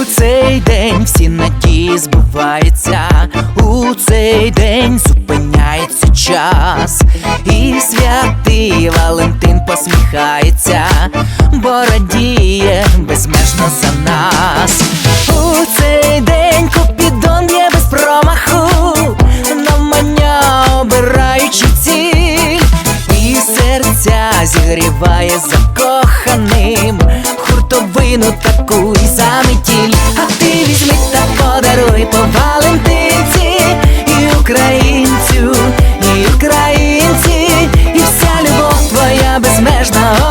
У цей день всі надії збуваються, у цей день зупиняється час, і святий Валентин посміхається, бо радіє безмежно за нас. У цей день Купідон б'є без промаху, намання обираючи ціль, і серця зігріває закоханим, куй за метіль, а ти візьми та подаруй по Валентинці і українцю, і українці, і вся любов твоя безмежна.